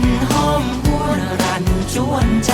นหอมหวนรันชวนใจ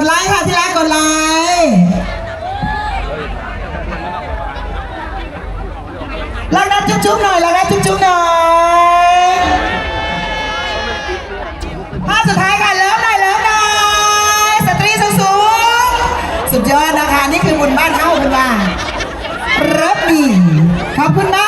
ดไลค์ค่ะที่รักกดไลค์รักนัดจุ๊บๆหน่อยรักนัดจุ๊บๆหน่อยภาพสุดท้ายค่ะเลิฟหน่อยเลิฟหน่อยสตรีสูงสุดยอดนะคะ นี่คือบุญบ้านเข้าบุญบ้านรับดีขอบคุณมาก